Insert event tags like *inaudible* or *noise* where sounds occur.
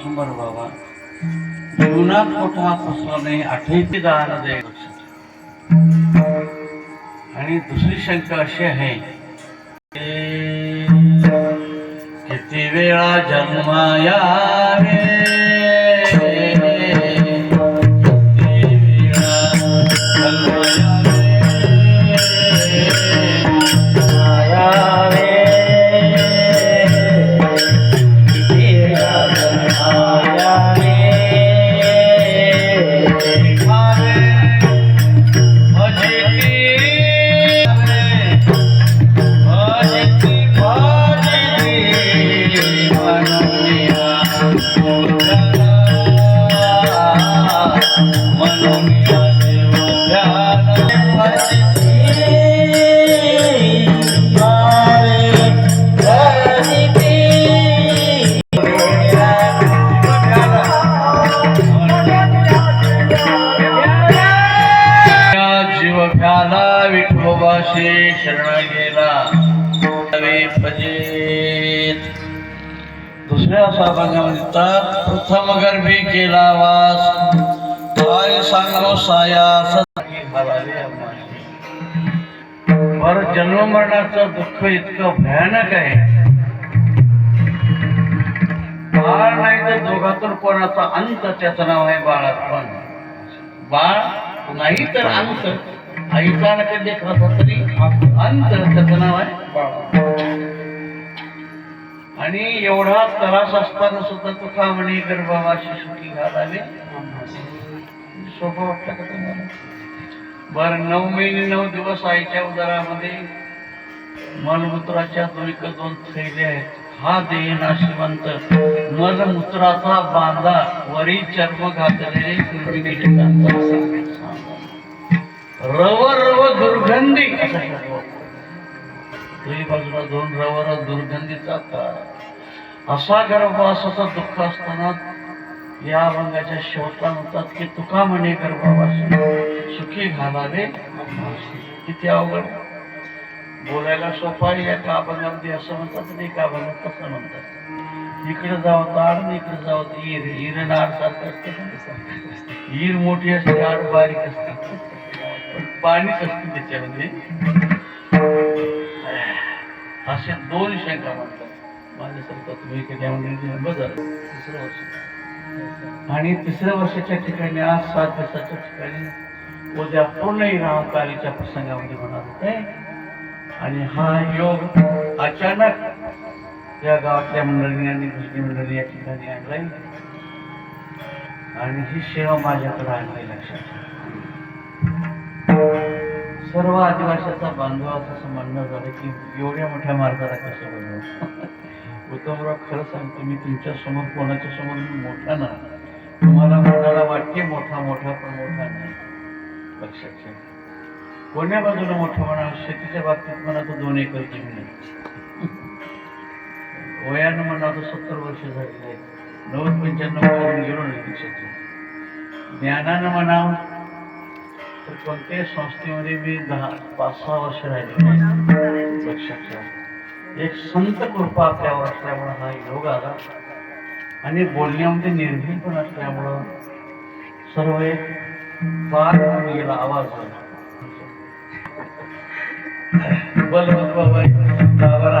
शंभर बाबा जीवनात मोठा फसवा नाही आठवते जाणं दे आणि दुसरी शंका अशी आहे की किती वेळा जन्माया जीव विठोबाशी शरण गेला. दुसऱ्या साबंगामध्ये म्हणतात प्रथम गर्भी केला वास. काय सांगो साया बर घालावे जन्म मरणाचं दुःख इतकं भयानक आहे. बाळ नाही तर दोघातून कोणाचा अंत? त्याचं नाव आहे बाळात पण बाळ नाही तर अंत. आईचा न कधी देखला तरी अंत त्याचं नाव आहे आणि एवढा त्रास असताना सुद्धा तू का म्हणे गर्भावाशी सुखी घालावे. सोपं वाटतं का तुम्हाला? बर नऊ महिने नऊ दिवस आईच्या उदरामध्ये मलमूत्राच्या दोन दोन थैले आहेत. हा देह नाशिवंत मलमूत्राचा बांधा वरी चर्म घातलेले कुरबिनीचे रव रव दुर्गंधी. तुझी बाजूला दोन रव रव दुर्गंधीचा काळ असा गर्भवासाचा दुःख असताना या अभंगाच्या शेवटला म्हणतात की तुका म्हणे गर्भवास सुखी घालावे किती अवघड? बोलायला सोपा आहे का अभंगामध्ये असं म्हणतात आणि एका अभंगात तसं म्हणतात. इकडे जावं तर आणि इकडे जावं ईर. ईर आणि आड सारखं असतं ईर मोठी असते आड बारीक असते. पाणी पाणीच असते त्याच्यामध्ये. अशा दोन शंका म्हणतात माझ्यासारखा तुम्ही कधी म्हणजे बदल तिसरं वर्ष. आणि तिसऱ्या वर्षाच्या ठिकाणी आज सात दिवसाच्या ठिकाणी उद्या पूर्ण रामकालीच्या प्रसंगामध्ये होणार होते. आणि हा योग अचानक या गावातल्या मंडळीने आणि दुसरी मंडळी या ठिकाणी आणलाय. आणि ही सेवा माझ्याकडे आणली लक्षात ठेवा. सर्व आदिवासाचा बांधव असं म्हणणं झालं की एवढ्या मोठ्या मार्गाला कसं बनवू? *laughs* उत्तमराव खरं सांगतो मी तुमच्यासमोर कोणाच्या समोर मी मोठा ना तुम्हाला मनाला वाटते मोठा मोठा पण मोठा नाही. लक्षात ठेवा. कोण्या बाजूला मोठं म्हणा शेतीच्या बाबतीत म्हणा तर दोन एकर जमीन आहे. *laughs* वयानं म्हणा तर सत्तर वर्ष झालेली आहे. नव्वद पंच्याण्णव वयानं गेलो नाही शेती ज्ञानानं म्हणावं कोणत्याही संस्थेमध्ये मी दहा पाच सहा वर्ष राहिले एक संत कृपा आपल्यावर असल्यामुळं हा योग आला आणि बोलण्यामध्ये निर्भीड पण असल्यामुळं सर्व एक फार गेला आवाज झाला बल बाबा